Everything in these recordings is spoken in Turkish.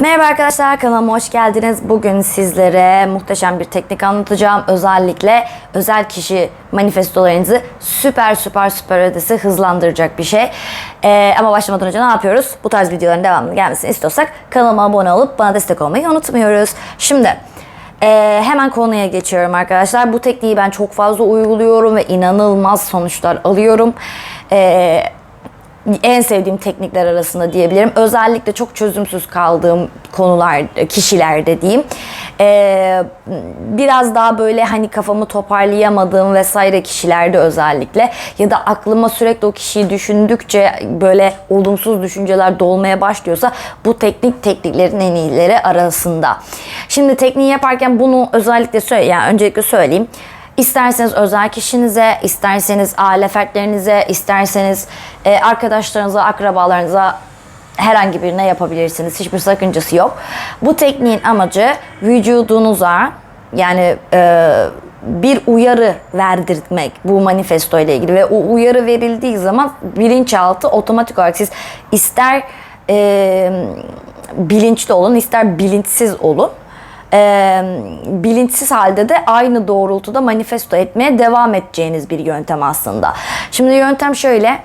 Merhaba arkadaşlar kanalıma hoş geldiniz. Bugün sizlere muhteşem bir teknik anlatacağım. Özellikle özel kişi manifestolarınızı süper süper süper ötesi hızlandıracak bir şey. Ee, ama başlamadan önce ne yapıyoruz? Bu tarz videoların devamlı gelmesini istiyorsak kanalıma abone olup bana destek olmayı unutmuyoruz. Şimdi ee, hemen konuya geçiyorum arkadaşlar. Bu tekniği ben çok fazla uyguluyorum ve inanılmaz sonuçlar alıyorum. Ee, en sevdiğim teknikler arasında diyebilirim. Özellikle çok çözümsüz kaldığım konular, kişilerde diyeyim. Ee, biraz daha böyle hani kafamı toparlayamadığım vesaire kişilerde özellikle ya da aklıma sürekli o kişiyi düşündükçe böyle olumsuz düşünceler dolmaya başlıyorsa bu teknik tekniklerin en iyileri arasında. Şimdi tekniği yaparken bunu özellikle söyle yani öncelikle söyleyeyim. İsterseniz özel kişinize, isterseniz aile fertlerinize, isterseniz e, arkadaşlarınıza, akrabalarınıza herhangi birine yapabilirsiniz. Hiçbir sakıncası yok. Bu tekniğin amacı vücudunuza yani e, bir uyarı verdirtmek bu manifesto ile ilgili ve o uyarı verildiği zaman bilinçaltı otomatik olarak siz ister e, bilinçli olun ister bilinçsiz olun e, bilinçsiz halde de aynı doğrultuda manifesto etmeye devam edeceğiniz bir yöntem aslında. Şimdi yöntem şöyle.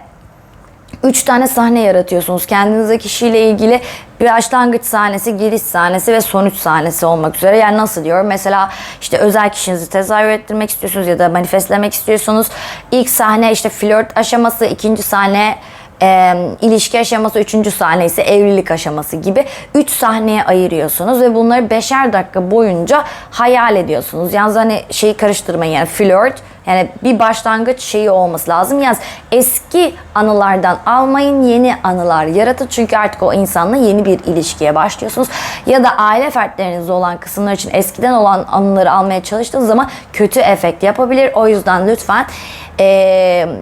Üç tane sahne yaratıyorsunuz. Kendinize kişiyle ilgili bir başlangıç sahnesi, giriş sahnesi ve sonuç sahnesi olmak üzere. Yani nasıl diyor? Mesela işte özel kişinizi tezahür ettirmek istiyorsunuz ya da manifestlemek istiyorsunuz. İlk sahne işte flört aşaması, ikinci sahne e, ilişki aşaması, üçüncü sahne ise evlilik aşaması gibi üç sahneye ayırıyorsunuz ve bunları beşer dakika boyunca hayal ediyorsunuz. Yalnız hani şeyi karıştırmayın yani flört yani bir başlangıç şeyi olması lazım. Yalnız eski anılardan almayın, yeni anılar yaratın. Çünkü artık o insanla yeni bir ilişkiye başlıyorsunuz. Ya da aile fertlerinizde olan kısımlar için eskiden olan anıları almaya çalıştığınız zaman kötü efekt yapabilir. O yüzden lütfen ee,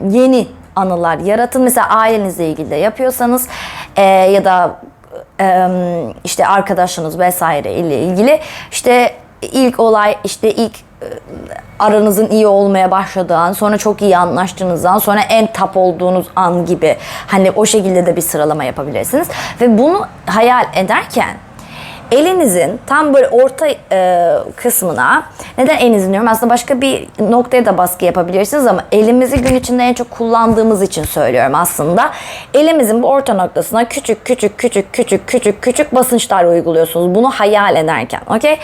yeni anılar yaratın. Mesela ailenizle ilgili de yapıyorsanız e, ya da e, işte arkadaşınız vesaire ile ilgili işte ilk olay işte ilk e, aranızın iyi olmaya başladığı an, sonra çok iyi anlaştığınız an, sonra en tap olduğunuz an gibi hani o şekilde de bir sıralama yapabilirsiniz. Ve bunu hayal ederken elinizin tam böyle orta e, kısmına neden elinizin diyorum aslında başka bir noktaya da baskı yapabilirsiniz ama elimizi gün içinde en çok kullandığımız için söylüyorum aslında. Elimizin bu orta noktasına küçük küçük küçük küçük küçük küçük basınçlar uyguluyorsunuz. Bunu hayal ederken. Okey?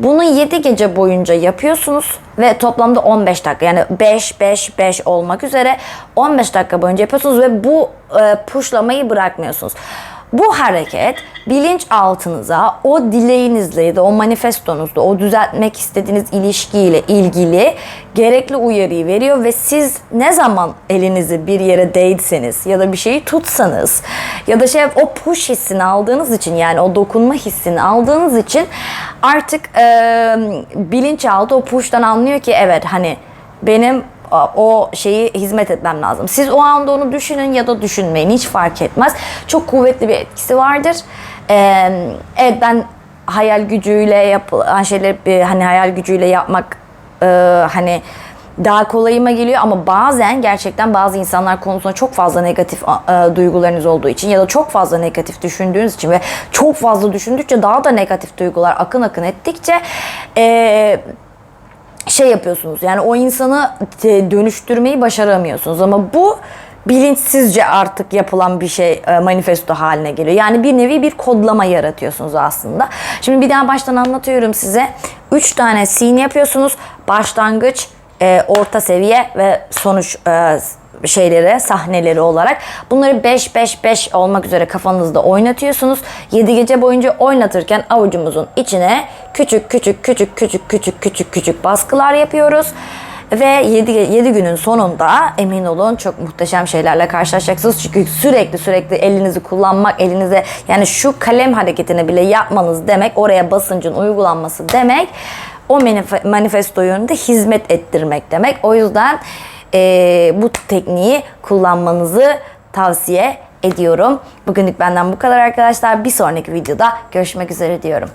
Bunu 7 gece boyunca yapıyorsunuz ve toplamda 15 dakika yani 5 5 5 olmak üzere 15 dakika boyunca yapıyorsunuz ve bu e, pushlamayı bırakmıyorsunuz. Bu hareket bilinçaltınıza o dileğinizle ya da o manifestonuzda o düzeltmek istediğiniz ilişkiyle ilgili gerekli uyarıyı veriyor ve siz ne zaman elinizi bir yere değdseniz ya da bir şeyi tutsanız ya da şey o push hissini aldığınız için yani o dokunma hissini aldığınız için artık e, bilinçaltı o push'tan anlıyor ki evet hani benim o şeyi hizmet etmem lazım. Siz o anda onu düşünün ya da düşünmeyin hiç fark etmez. Çok kuvvetli bir etkisi vardır. Evet ben hayal gücüyle yapılan şeyleri hani hayal gücüyle yapmak e, hani daha kolayıma geliyor ama bazen gerçekten bazı insanlar konusunda çok fazla negatif e, duygularınız olduğu için ya da çok fazla negatif düşündüğünüz için ve çok fazla düşündükçe daha da negatif duygular akın akın ettikçe e, şey yapıyorsunuz. Yani o insanı dönüştürmeyi başaramıyorsunuz ama bu bilinçsizce artık yapılan bir şey e, manifesto haline geliyor. Yani bir nevi bir kodlama yaratıyorsunuz aslında. Şimdi bir daha baştan anlatıyorum size. 3 tane scene yapıyorsunuz. Başlangıç, e, orta seviye ve sonuç e, şeyleri, sahneleri olarak. Bunları 5-5-5 olmak üzere kafanızda oynatıyorsunuz. 7 gece boyunca oynatırken avucumuzun içine küçük küçük küçük küçük küçük küçük küçük baskılar yapıyoruz. Ve 7, 7 günün sonunda emin olun çok muhteşem şeylerle karşılaşacaksınız. Çünkü sürekli sürekli elinizi kullanmak, elinize yani şu kalem hareketini bile yapmanız demek, oraya basıncın uygulanması demek o manifesto yönünde hizmet ettirmek demek. O yüzden e, bu tekniği kullanmanızı tavsiye ediyorum. Bugünlük benden bu kadar arkadaşlar. Bir sonraki videoda görüşmek üzere diyorum.